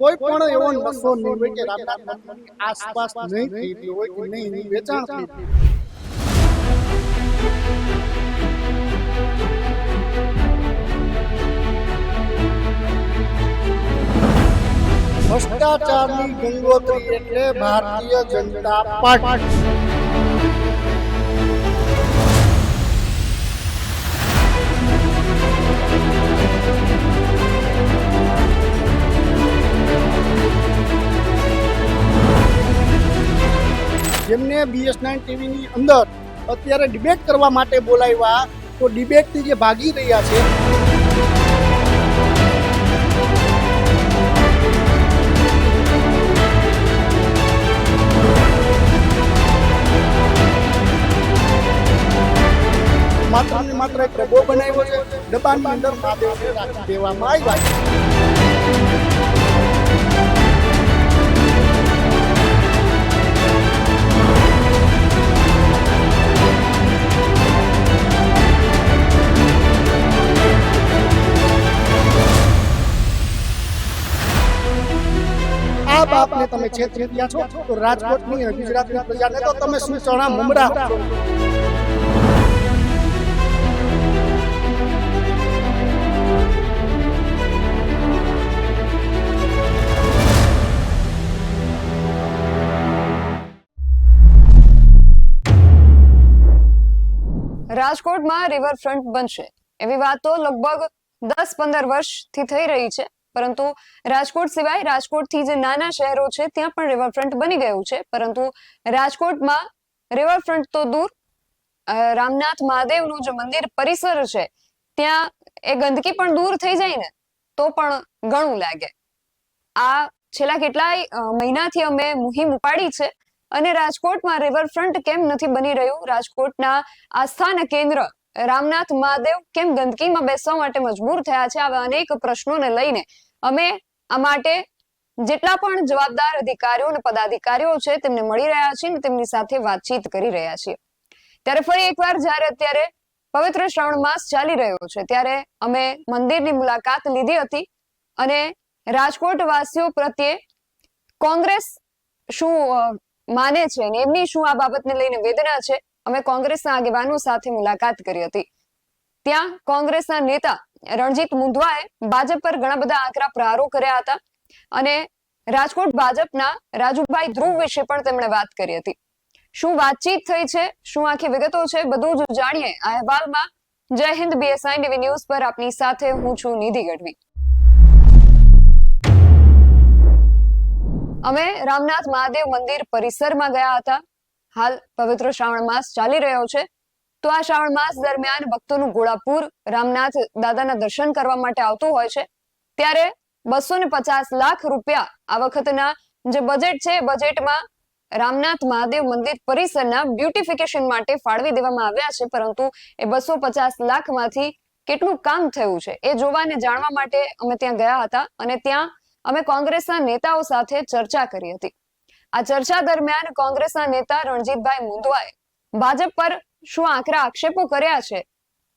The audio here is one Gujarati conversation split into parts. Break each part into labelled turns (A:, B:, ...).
A: કોઈ પણ એવો નશો નહીં હોય કે રામનાથ મંદિરની આસપાસ નહીં થઈ રહ્યો હોય કે નહીં એની વેચાણ થઈ રહ્યું ભ્રષ્ટાચારની ગંગોત્રી એટલે ભારતીય જનતા પાર્ટી. જેમને બીએસ નાઇન ટીવીની અંદર અત્યારે ડિબેટ કરવા માટે બોલાવ્યા તો ડિબેટથી જે ભાગી રહ્યા છે, માત્ર ને માત્ર એક ડબ્બો બનાવ્યો છે. ડબ્બાની અંદર મહાદેવને રાખી દેવામાં આવ્યા છે. આ બાપને તમે છેતરી રહ્યા છો, તો રાજકોટની ગુજરાતની પ્રજાને તો તમે ચણા મમરા
B: રાજકોટમાં રિવરફ્રન્ટ બનશે. એવી વાતો લગભગ દસ પંદર વર્ષથી થઈ રહી છે. પરંતુ રાજકોટ સિવાય રાજકોટથી જે નાના શહેરો છે, ત્યાં પણ રિવરફ્રન્ટ બની ગયું છે. પરંતુ રાજકોટમાં રિવરફ્રન્ટ તો દૂર. રામનાથ મહાદેવનું જે મંદિર પરિસર છે, ત્યાં એ ગંદકી પણ દૂર થઈ જાય ને, તો પણ ઘણું લાગે. આ છેલ્લા કેટલાય મહિનાથી અમે મુહિમ ઉપાડી છે અને રાજકોટમાં રિવરફ્રન્ટ કેમ નથી બની રહ્યું? રાજકોટના આસ્થાન કેન્દ્ર રામનાથ મહાદેવ કેમ ગંદકીમાં બેસવા માટે મજબૂર થયા છે? આવા અનેક પ્રશ્નોને લઈને અમે આ માટે જેટલા પણ જવાબદાર અધિકારીઓ અને પદાધિકારીઓ છે, તેમને મળી રહ્યા છીએ તેમની સાથે વાતચીત કરી રહ્યા છીએ. ત્યારે ફરી એકવાર જ્યારે અત્યારે પવિત્ર શ્રાવણ માસ ચાલી રહ્યો છે, ત્યારે અમે મંદિરની મુલાકાત લીધી હતી અને રાજકોટ વાસીઓ પ્રત્યે કોંગ્રેસ શું માને છે અને એમની શું આ બાબતને લઈને વેદના છે, અમે કોંગ્રેસના આગેવાનો સાથે મુલાકાત કરી હતી. ત્યાં કોંગ્રેસના નેતા રણજીત મુંદવાએ ભાજપ પર ઘણા બધા આકરા પ્રહારો કર્યા હતા અને રાજકોટ ભાજપના રાજુભાઈ ધ્રુવ વિશે પણ તેમણે વાત કરી હતી. શું વાતચીત થઈ છે? શું આખી વિગતો છે? બધું જ જાણીએ આ અહેવાલમાં. જય હિન્દ બીએસઆઈ ટીવી ન્યૂઝ પર આપની સાથે હું છું નિધિ ગઢવી. અમે રામનાથ મહાદેવ મંદિર પરિસરમાં ગયા હતા. હાલ પવિત્ર શ્રાવણ માસ ચાલી રહ્યો છે. તો આ શ્રાવણ માસ દરમિયાન ભક્તોનું ઘોડાપુર રામનાથ દાદાના દર્શન કરવા માટે આવતું હોય છે. ત્યારે બસો લાખ રૂપિયા આ વખતના જે બજેટ છે બજેટમાં રામનાથ મહાદેવ મંદિર પરિસરના બ્યુટિફિકેશન માટે ફાળવી દેવામાં આવ્યા છે, પરંતુ એ બસો પચાસ લાખમાંથી કેટલું કામ થયું છે, એ જોવા અને જાણવા માટે અમે ત્યાં ગયા હતા અને ત્યાં અમે કોંગ્રેસના નેતાઓ સાથે ચર્ચા કરી હતી. આ ચર્ચા દરમિયાન કોંગ્રેસના નેતા રણજીતભાઈ મુંદવાએ ભાજપ પર શું આકરા આક્ષેપો કર્યા છે?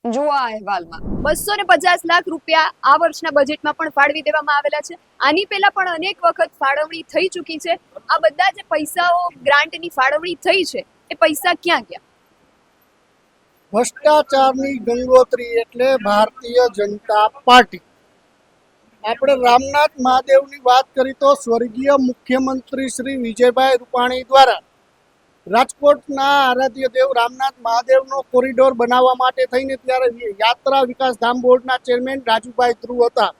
B: જુઓ આ અહેવાલમાં.
C: બસો ને પચાસ લાખ રૂપિયા આ વર્ષના બજેટમાં પણ ફાળવી દેવામાં આવેલા છે. આની પહેલા પણ અનેક વખત ફાળવણી થઈ ચૂકી છે. આ બધા જે પૈસાઓ ગ્રાન્ટની ફાળવણી થઈ છે, એ પૈસા ક્યાં ગયા?
A: ભ્રષ્ટાચારની ગંગોત્રી એટલે ભારતીય જનતા પાર્ટી. આપણે રામનાથ મહાદેવની વાત કરી તો સ્વર્ગીય મુખ્યમંત્રી શ્રી વિજયભાઈ રૂપાણી દ્વારા રાજકોટના આરાધ્ય દેવ રામનાથ મહાદેવનો કોરિડોર બનાવવા માટે થઈને ત્યારે યાત્રા વિકાસ ધામ બોર્ડના ચેરમેન રાજુભાઈ ધ્રુવ હતા.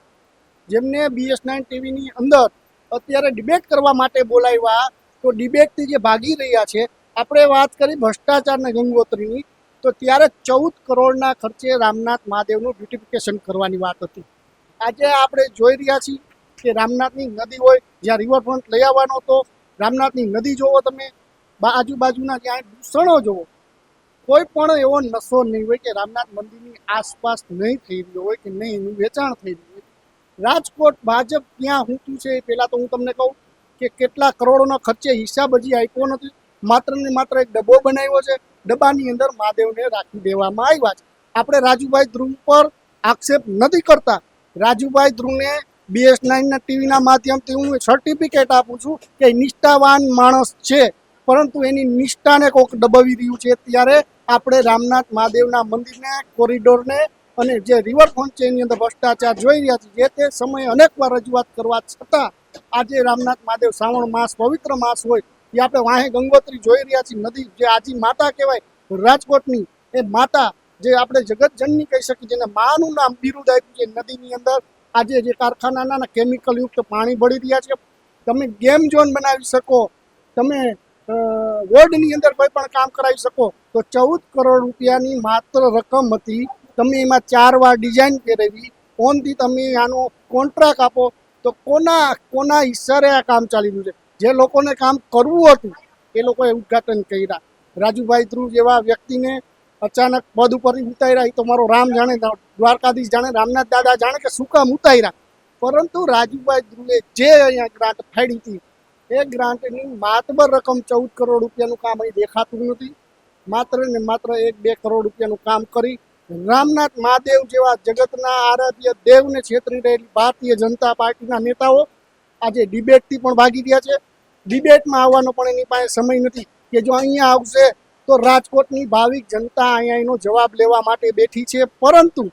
A: જેમને બીએસ નાઇન ટીવીની અંદર અત્યારે ડિબેટ કરવા માટે બોલાવ્યા. તો ડિબેટથી જે ભાગી રહ્યા છે, આપણે વાત કરી ભ્રષ્ટાચારના ગંગોત્રીની. તો ત્યારે ચૌદ કરોડના ખર્ચે રામનાથ મહાદેવનું બ્યુટિફિકેશન કરવાની વાત હતી. આજે આપણે જોઈ રહ્યા છીએ કે રામનાથની નદી હોય, જ્યાં રિવરફ્રન્ટ લઈ આવવાનો હતો. રામનાથની નદી જોવો તમે. આજુબાજુના જ્યાં દૂષણો જોવો, કોઈ પણ એવો નશો નહીં હોય કે રામનાથ મંદિરની આસપાસ નહીં થઈ રહ્યો હોય કે નહીં, એનું વેચાણ થઈ રહ્યું હોય. રાજકોટ, ભાજપ, ક્યાં ઊંચું છે એ પહેલાં તો હું તમને કહું કે કેટલા કરોડોના ખર્ચે હિસાબ હજી આપ્યો નથી. માત્ર ને માત્ર એક ડબ્બો બનાવ્યો છે. ડબ્બાની અંદર મહાદેવને રાખી દેવામાં આવ્યા છે. આપણે રાજુભાઈ ધ્રુવ પર આક્ષેપ નથી કરતા. રાજુભાઈ ધ્રુવને બીએસ નાઇનના ટીવીના માધ્યમથી હું સર્ટિફિકેટ આપું છું કે નિષ્ઠાવાન માણસ છે. પરંતુ એની નિષ્ઠાને કોક દબાવી રહ્યું છે. ત્યારે આપણે રામનાથ મહાદેવના મંદિરને કોરિડોરને અને જે રિવરફ્રન્ટ છે એની અંદર ભ્રષ્ટાચાર જોઈ રહ્યા છે. જે તે સમયે અનેકવાર રજૂઆત કરવા છતાં આજે રામનાથ મહાદેવ શ્રાવણ માસ, પવિત્ર માસ હોય, એ આપણે વાહે ગંગોત્રી જોઈ રહ્યા છીએ. નદી જે આજી માતા કહેવાય, રાજકોટની, એ માતા જે આપણે જગતજનની કહી શકીએ, જેને માનું નામ બિરુદ આપ્યું છે નદીની અંદર આજે જે કારખાનાના કેમિકલ યુક્ત પાણી ભળી રહ્યા છે. તમે ગેમ ઝોન બનાવી શકો, તમે વોર્ડની અંદર કોઈ પણ કામ કરાવી શકો, તો ચૌદ કરોડ રૂપિયાની માત્ર રકમ હતી. તમે એમાં ચાર વાર ડિઝાઇન કરાવી ઓનથી તમે આનો કોન્ટ્રાક્ટ આપો, તો કોના કોના ઈશારે આ કામ ચાલી રહ્યું છે? જે લોકોને કામ કરવું હતું, એ લોકોએ ઉદ્ઘાટન કર્યા. રાજુભાઈ ધ્રુવ જેવા વ્યક્તિને અચાનક પદ ઉપર ઉતાર્યા. એ તો મારો રામ જાણે, દ્વારકાધીશ જાણે, રામનાથ દાદા જાણે કે શું કામ ઉતાર્યા. પરંતુ રાજુભાઈ ધ્રુવે જે અહીંયા ગ્રાન્ટ ફાડી હતી એ ગ્રાન્ટની માતબર રકમ ચૌદ કરોડ રૂપિયાનું કામ અહીં દેખાતું નથી. માત્ર ને માત્ર એક બે કરોડ રૂપિયાનું કામ કરી રામનાથ મહાદેવ જેવા જગતના આરાધ્ય દેવને છેતરી રહેલી ભારતીય જનતા પાર્ટીના નેતાઓ આજે ડિબેટથી પણ ભાગી ગયા છે. ડિબેટમાં આવવાનો પણ એની પાસે સમય નથી કે જો અહીંયા આવશે તો રાજકોટની ભાવિક જનતા અહીંયા એનો જવાબ લેવા માટે બેઠી છે. પરંતુ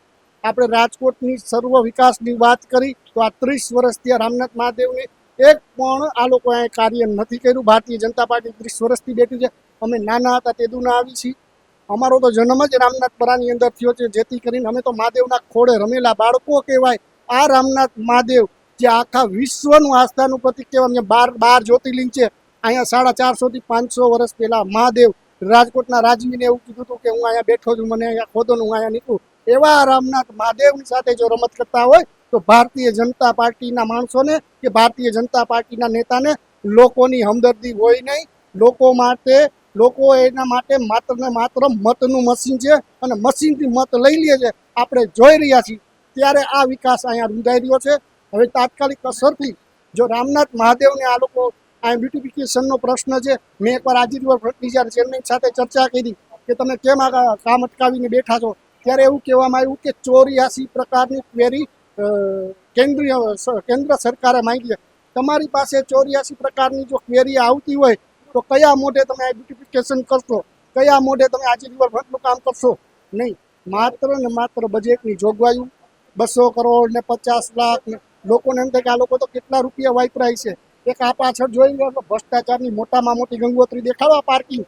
A: આપણે રાજકોટની સર્વ વિકાસની વાત કરી તો આ ત્રીસ વર્ષથી રામનાથ મહાદેવને એક પણ આ લોકો કાર્ય નથી કર્યું. ભારતીય જનતા પાર્ટી ત્રીસ વર્ષથી બેઠી છે. અમે નાના હતા તે દુના આવી છીએ. અમારો તો જન્મ જ રામનાથ રામનાથપરાની અંદર થયો છે. જેથી કરીને અમે તો મહાદેવના ખોળે રમેલા બાળકો કહેવાય. આ રામનાથ મહાદેવ જે આખા વિશ્વનું આસ્થાનું પ્રતિક કહેવાય. બાર બાર જ્યોતિર્લિંગ છે. અહીંયા સાડા ચારસોથી પાંચસો વર્ષ પહેલા મહાદેવ રાજકોટના રાજવીને એવું કીધું હતું કે હું અહીંયા બેઠો છું. મને અહીંયા ખોદો હું અહીંયા નીકળું. એવા રામનાથ મહાદેવની સાથે જો રમત કરતા હોય તો ભારતીય જનતા પાર્ટીના માણસોને કે ભારતીય જનતા પાર્ટીના નેતાને લોકોની હમદર્દી હોય નહીં. લોકો માટે, લોકો એના માટે માત્ર ને માત્ર મતનું મશીન છે અને મશીનથી મત લઈ લે છે. આપણે જોઈ રહ્યા છીએ. ત્યારે આ વિકાસ અહીંયા રૂંધાઈ રહ્યો છે. હવે તાત્કાલિક અસરથી જો રામનાથ મહાદેવને આ લોકો આ બ્યુટિફિકેશનનો પ્રશ્ન છે, મેં એકવાર આજે રિવરફ્રન્ટની જ્યારે ચેરમેન સાથે ચર્ચા કરી કે તમે કેમ આ કામ અટકાવીને બેઠા છો? ત્યારે એવું કહેવામાં આવ્યું કે ચોર્યાસી પ્રકારની ક્વેરી કેન્દ્રીય કેન્દ્ર સરકારે માંગી તમારી પાસે ચોર્યાસી પ્રકારની જો ક્વેરી આવતી હોય, તો કયા મોઢે તમે આ બ્યુટિફિકેશન કરશો? કયા મોઢે તમે આજે રિવરફ્રન્ટનું કામ કરશો? નહીં. માત્ર ને માત્ર બજેટની જોગવાઈઓ. બસો કરોડ ને પચાસ લાખ ને લોકોને એમ થાય કે આ લોકો તો કેટલા રૂપિયા વાપરાય છે. એક આ પાછળ જોઈ લો ભ્રષ્ટાચારની મોટામાં મોટી ગંગોત્રી દેખાડો આ પાર્કિંગ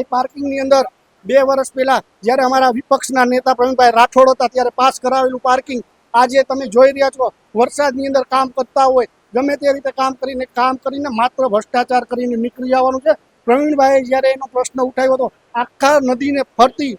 A: એ પાર્કિંગની અંદર બે વર્ષ પહેલા જ્યારે અમારા વિપક્ષના નેતા પ્રવીણભાઈ રાઠોડ હતા, ત્યારે પાસ કરાવેલું પાર્કિંગ. આજે તમે જોઈ રહ્યા છો, વરસાદની અંદર કામ કરતા હોય, ગમે તે રીતે કામ કરીને કામ કરીને માત્ર ભ્રષ્ટાચાર કરીને નીકળી જવાનું છે. પ્રવીણભાઈએ જ્યારે એનો પ્રશ્ન ઉઠાવ્યો હતો, આખા નદીને ફરતી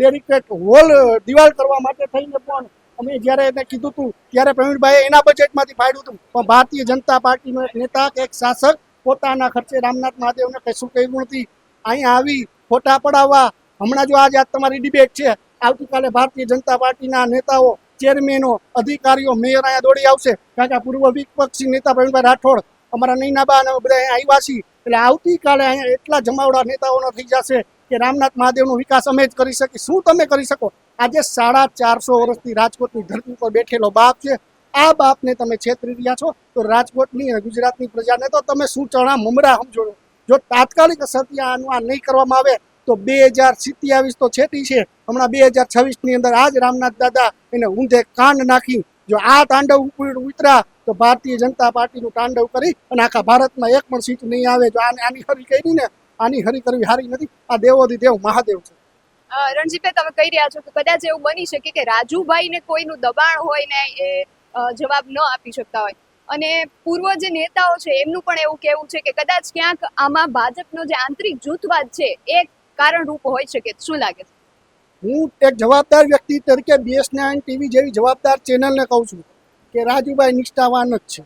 A: બેરિકેડ હોલ દિવાલ કરવા માટે થઈને પણ અમે જ્યારે એને કીધું હતું, ત્યારે પ્રવીણભાઈએ એના બજેટમાંથી ફાળ્યું હતું. પણ ભારતીય જનતા પાર્ટીનો એક નેતા કે એક શાસક પોતાના ખર્ચે રામનાથ મહાદેવને કશું કહ્યું નથી. અહીંયા આવી ફોટા પડાવવા, હમણાં જો આજે આજ તમારી ડિબેટ છે, આવતીકાલે ભારતીય જનતા પાર્ટીના નેતાઓ ચેરમેનો અધિકારીઓ મેયર અહીંયા દોડી આવશે. કારણ કે આ પૂર્વ વિપક્ષી નેતા પ્રવીણભાઈ રાઠોડ અમારા નૈનાબા અને બધા અહીંયા આવ્યા છીએ એટલે આવતીકાલે અહીંયા એટલા જમાવડા નેતાઓના થઈ જશે કે રામનાથ મહાદેવનો વિકાસ અમે જ કરી શકીએ. શું તમે કરી શકો? આજે સાડા ચારસો વર્ષથી રાજકોટની ધરતી પર બેઠેલો બાપ છે. આ બાપને તમે છેતરી રહ્યા છો? તો રાજકોટની અને ગુજરાતની પ્રજાને તો તમે શું ચણા મમરા સમજો જો તાત્કાલિક અસરથી આનું આ નહીં કરવામાં આવે, તો બે હજાર સિત્યાવીસ તો છેટી છે. હમણાં બે હજાર છવ્વીસની અંદર આજ રામનાથ દાદા એને ઊંધે કાન નાખી જો આ તાંડવ ઉતર્યા તો ભારતીય જનતા પાર્ટીનું તાંડવ કરી અને આખા ભારતમાં એક પણ સીટ નહીં આવે. જો આને આની હરી કરી ને, આની હરી કરવી હારી નથી. આ દેવોથી દેવ મહાદેવ છે.
C: રણજીતભાઈ, તમે કહી રહ્યા છો કે કદાચ એવું બની શકે કે રાજુભાઈને કોઈનું દબાણ હોય ને એ જવાબ ન આપી શકતા હોય. અને પૂર્વ જે નેતાઓ છે, એમનું પણ એવું કહેવું છે કે કદાચ ક્યાંક આમાં ભાજપનો જે આંતરિક જૂથવાદ છે, એ કારણરૂપ હોઈ શકે. શું લાગે છે?
A: હું એક જવાબદાર વ્યક્તિ તરીકે બીએસ નાઇન ટીવી જેવી જવાબદાર ચેનલને કહું છું કે રાજુભાઈ નિષ્ઠાવાન જ છે.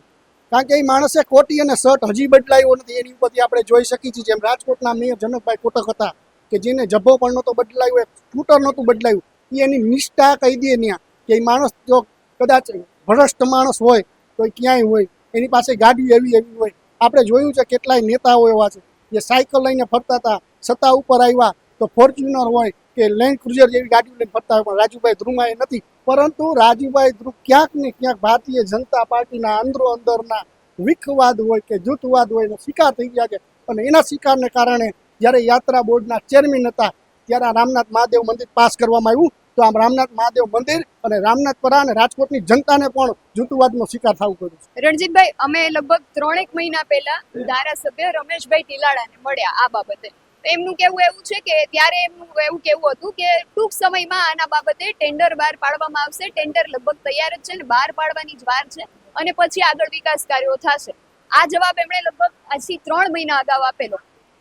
A: કારણ કે એ માણસે કોટી અને શર્ટ હજી બદલાયો નથી. એની ઉપરથી આપણે જોઈ શકીએ છીએ જેમ રાજકોટના મેયર જનકભાઈ કોટક હતા કે જેને જબ્બો પણ નહોતો બદલાયો સ્કૂટર નહોતું બદલાયું. એ એની નિષ્ઠા કહી દે ત્યાં કે એ માણસ જો કદાચ ભ્રષ્ટ માણસ હોય તો એ ક્યાંય હોય. એની પાસે ગાડી એવી એવી હોય. આપણે જોયું છે કેટલાય નેતાઓ એવા છે. જે સાયકલ લઈને ફરતા હતા, સત્તા ઉપર આવ્યા તો ફોર્ચ્યુનર હોય કે લેન્ડ ક્રુઝર જેવી ગાડીઓ લઈને ફરતા હોય, પણ રાજુભાઈ ધ્રુવમાં એ નથી. પરંતુ રાજુભાઈ ધ્રુવ ક્યાંક ને ક્યાંક ભારતીય જનતા પાર્ટીના અંદરો અંદરના વિખવાદ હોય કે જૂથવાદ હોય એનો શિકાર થઈ ગયા છે. અને એના શિકારને કારણે જ્યારે યાત્રા બોર્ડના ચેરમેન હતા, ત્યારે આ રામનાથ મહાદેવ મંદિર પાસ કરવામાં આવ્યું. તો આમ રામનાથ મહાદેવ મંદિર અને રામનાથપરા અને રાજકોટની જનતાને પણ જૂથવાદનો શિકાર થવું પડ્યું છે.
C: રણજીતભાઈ, અમે લગભગ ત્રણેક મહિના પહેલા ધારાસભ્ય રમેશભાઈ ટીલાડાને મળ્યા આ બાબતે. એમનું કેવું એવું છે કે ત્યારે એમનું એવું કેવું હતું કે ટૂંક સમયમાં આના બાબતે ટેન્ડર બહાર પાડવામાં આવશે. ટેન્ડર લગભગ તૈયાર જ છે ને બહાર પાડવાની જ વાર છે અને પછી આગળ વિકાસ કાર્યો થશે. આ જવાબ એમણે લગભગ આજથી ત્રણ મહિના અગાઉ આપેલો.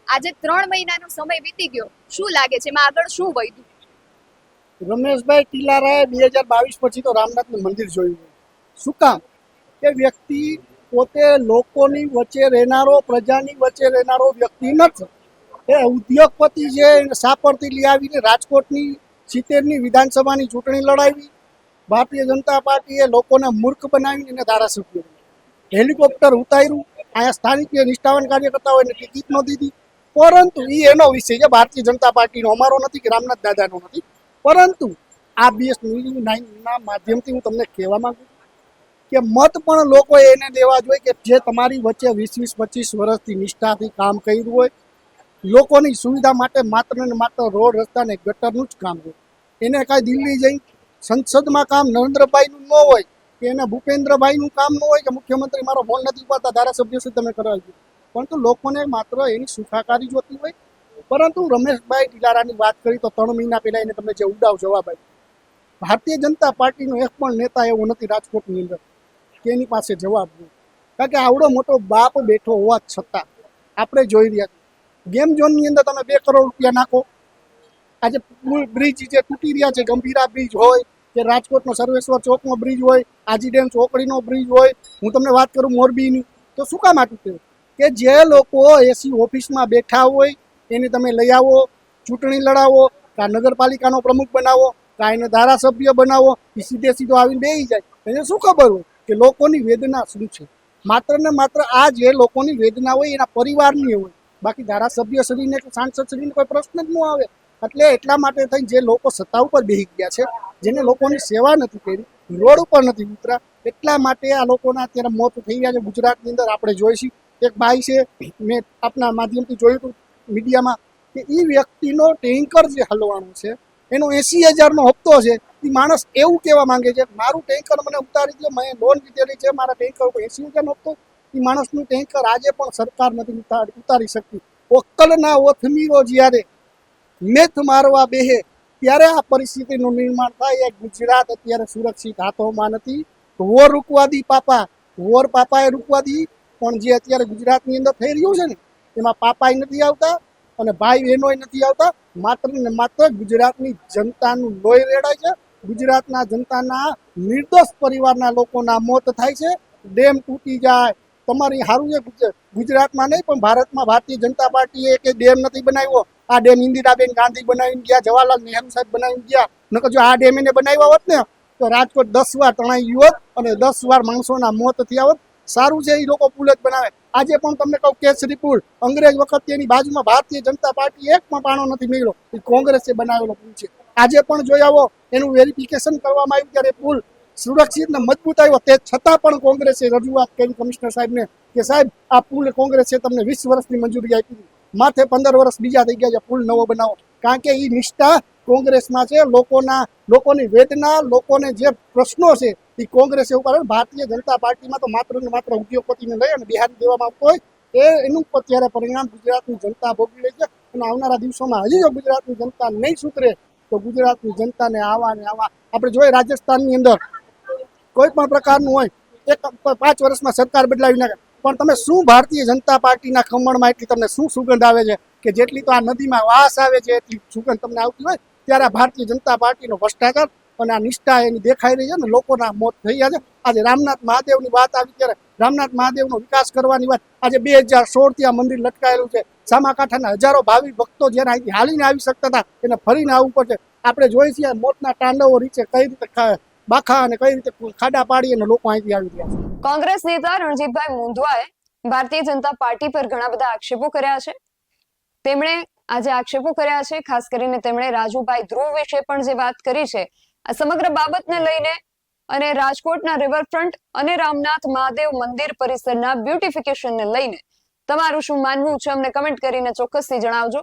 C: આજે ત્રણ મહિનાનો સમય વીતી ગયો. શું લાગે છે? એમાં આગળ શું વધ્યું?
A: રમેશભાઈ ટીલારાએ બે હજાર બાવીસ પછી તો રામનાથનું મંદિર જોયું. શું કામ? કે વ્યક્તિ પોતે લોકોની વચ્ચે રહેનારો, પ્રજાની વચ્ચે રહેનારો વ્યક્તિ નથી. એ ઉદ્યોગપતિ જે સાપરથી લઈ આવીને રાજકોટની સિત્તેરની વિધાનસભાની ચૂંટણી લડાવી, ભારતીય જનતા પાર્ટીએ લોકોને મૂર્ખ બનાવીને એને ધારાસભ્ય હેલિકોપ્ટર ઉતાર્યું, અહીંયા સ્થાનિક નિષ્ઠાવાન કાર્યકર્તાઓ એને ટિકિટ ન દીધી. પરંતુ એ એનો વિષય છે, ભારતીય જનતા પાર્ટીનો અમારો નથી કે રામનાથ દાદાનો નથી. પરંતુ આ બીએસ ન્યૂઝ નાઇનના માધ્યમથી હું તમને કહેવા માંગુ કે મત પણ લોકોએ એને દેવા જોઈએ કે જે તમારી વચ્ચે વીસ વીસ પચીસ વર્ષથી નિષ્ઠાથી કામ કર્યું હોય લોકોની સુવિધા માટે માત્ર ને માત્ર રોડ, રસ્તા ને ગટરનું જ કામ હોય. એને કાંઈ દિલ્હી જઈ સંસદમાં કામ નરેન્દ્રભાઈનું ન હોય, કે એને ભૂપેન્દ્રભાઈનું કામ ન હોય, કે મુખ્યમંત્રી મારો ફોન નથી ઉપાડતા, ધારાસભ્ય સુધી તમે કરાવી પરંતુ લોકોને માત્ર એની સુખાકારી જોતી હોય. પરંતુ રમેશભાઈ ટીલારાની વાત કરી તો ત્રણ મહિના પહેલા એને તમે જે ઉડાવ જવાબ આપ્યો. ભારતીય જનતા પાર્ટીનો એક પણ નેતા એવો નથી રાજકોટની અંદર, કે એની પાસે જવાબ નહીં કારણ કે આવડો મોટો બાપ બેઠો હોવા છતાં આપણે જોઈ રહ્યા છીએ. ગેમ ઝોનની અંદર તમે બે કરોડ રૂપિયા નાખો. આજે બ્રિજ જે તૂટી રહ્યા છે, ગંભીરા બ્રિજ હોય કે રાજકોટનો સર્વેશ્વર ચોકનો બ્રિજ હોય આજી ડેમ ચોકડીનો બ્રિજ હોય, હું તમને વાત કરું મોરબીની, તો શું કામ આટલું થયું? કે જે લોકો એસી ઓફિસમાં બેઠા હોય, એને તમે લઈ આવો, ચૂંટણી લડાવો, કાં નગરપાલિકાનો પ્રમુખ બનાવો, કાં એને ધારાસભ્ય બનાવો, એ સીધે સીધો આવીને બેસી જાય. એને શું ખબર હોય કે લોકોની વેદના શું છે? માત્ર ને માત્ર આ જે લોકોની વેદના હોય, એના પરિવારની હોય. બાકી ધારાસભ્ય શ્રીને કે સાંસદ શ્રીને કોઈ પ્રશ્ન જ ન આવે. એટલે એટલા માટે થઈ જે લોકો સત્તા ઉપર બેહી ગયા છે, જેને લોકોની સેવા નથી કરી, રોડ ઉપર નથી ઉતરા, એટલા માટે આ લોકોના અત્યારે મોત થઈ ગયા છે. ગુજરાતની અંદર આપણે જોઈશું એક ભાઈ છે, મેં આપના માધ્યમથી જોયું હતું મીડિયામાં, કે એ વ્યક્તિનો ટેન્કર જે હલવાનું છે, એનો એસી હજારનો હપ્તો છે એ માણસ એવું કહેવા માંગે છે, મારું ટેન્કર મને ઉતારી દો મેં લોન લીધેલી છે, મારા ટેન્કર ઉપર એસી હજારનો હપ્તો એ માણસનું ટેન્કર આજે પણ સરકાર નથી ઉતારી શકતી. ઓક્કલના ઓથમીરો જ્યારે મેથ મારવા બેહે, ત્યારે આ પરિસ્થિતિનું નિર્માણ થાય. એ ગુજરાત અત્યારે સુરક્ષિત હાથોમાં નથી. વોર રૂકવા દી પાપા. વોર પાપાએ રૂકવા દી. પણ જે અત્યારે ગુજરાતની અંદર થઈ રહ્યું છે ને, એમાં પાપાય નથી આવતા અને ભાઈ બહેનોય નથી આવતા. માત્ર ને માત્ર ગુજરાતની જનતાનું લોહી રેડાય છે. ગુજરાતના જનતાના નિર્દોષ પરિવારના લોકોના મોત થાય છે. ડેમ તૂટી જાય. તમારી સારું છે ગુજરાતમાં નહીં, પણ ભારતમાં ભારતીય જનતા પાર્ટીએ કે ડેમ નથી બનાવ્યો. આ ડેમ ઇન્દિરાબેન ગાંધી બનાવીને ગયા, જવાહરલાલ નેહરુ સાહેબ બનાવીને ગયા. નકર જો આ ડેમ એને બનાવ્યા હોત ને, તો રાજકોટ દસ વાર તણાઈ ગયું અને દસ વાર માણસોના મોત થયા હોત. સારું છે એ લોકો પુલ જ બનાવે. આજે પણ તમને કહું, કેસરી પુલ. અંગ્રેજ વખત એની બાજુમાં ભારતીય જનતા પાર્ટી એક પણ પાણો નથી મળ્યો એ કોંગ્રેસે બનાવેલો પુલ છે. આજે પણ જોઈ આવો, એનું વેરિફિકેશન કરવામાં આવ્યું ત્યારે પુલ સુરક્ષિત ને મજબૂત આવ્યો. તે છતાં પણ કોંગ્રેસે રજૂઆત કરી કમિશનર સાહેબને કે સાહેબ, આ પુલ કોંગ્રેસે તમને વીસ વર્ષની મંજૂરી આપી માથે પંદર વર્ષ બીજા થઈ ગયા છે, પુલ નવો બનાવો. કારણ કે એ નિષ્ઠા કોંગ્રેસમાં છે, લોકોના, લોકોની વેદના, લોકોને જે પ્રશ્નો છે એ કોંગ્રેસે ઉપર ભારતીય જનતા પાર્ટીમાં તો માત્ર ને માત્ર ઉદ્યોગપતિને લઈ અને બિહારી દેવામાં આવતો હોય, એ એનું અત્યારે પરિણામ ગુજરાતની જનતા ભોગવી રહી છે. અને આવનારા દિવસોમાં હજી જો ગુજરાતની જનતા નહીં સુધરે, તો ગુજરાતની જનતાને આવા ને આવા. આપણે જોઈએ રાજસ્થાનની અંદર કોઈ પણ પ્રકારનું હોય એક પાંચ વર્ષમાં સરકાર બદલાવી નાખે. પણ તમે શું ભારતીય જનતા પાર્ટીના ખમણમાં એટલી તમને શું સુગંધ આવે છે કે જેટલી તો આ નદીમાં વાસ આવે છે, એટલી સુગંધ તમને આવતી હોય, ત્યારે ભારતીય જનતા પાર્ટીનો ભ્રષ્ટાચાર અને આ નિષ્ઠા એની દેખાઈ રહી છે ને લોકોના મોત થઈ ગયા છે. આજે રામનાથ મહાદેવની વાત આવી ત્યારે રામનાથ મહાદેવનો વિકાસ કરવાની વાત આજે બે હજાર સોળથી આ મંદિર લટકાયેલું છે. સામાકાંઠાના હજારો ભાવિ ભક્તો જેને અહીંથી હાલીને આવી શકતા હતા, એને ફરીને આવવું પડશે. આપણે જોઈએ છીએ મોતના તાંડવો રીચે કઈ રીતે બાખા અને કઈ રીતે ખાડા પાડી અને લોકો અહીંથી આવી રહ્યા
B: કોંગ્રેસ નેતા રણજીતભાઈ મુંધવાએ ભારતીય જનતા પાર્ટી પર ઘણા બધા આક્ષેપો કર્યા છે. તેમણે આજે આક્ષેપો કર્યા છે, ખાસ કરીને તેમણે રાજુભાઈ ધ્રુવ વિશે પણ જે વાત કરી છે, આ સમગ્ર બાબતને લઈને અને રાજકોટના રિવરફ્રન્ટ અને રામનાથ મહાદેવ મંદિર પરિસરના બ્યુટિફિકેશનને લઈને તમારું શું માનવું છે, અમને કમેન્ટ કરીને ચોક્કસથી જણાવજો.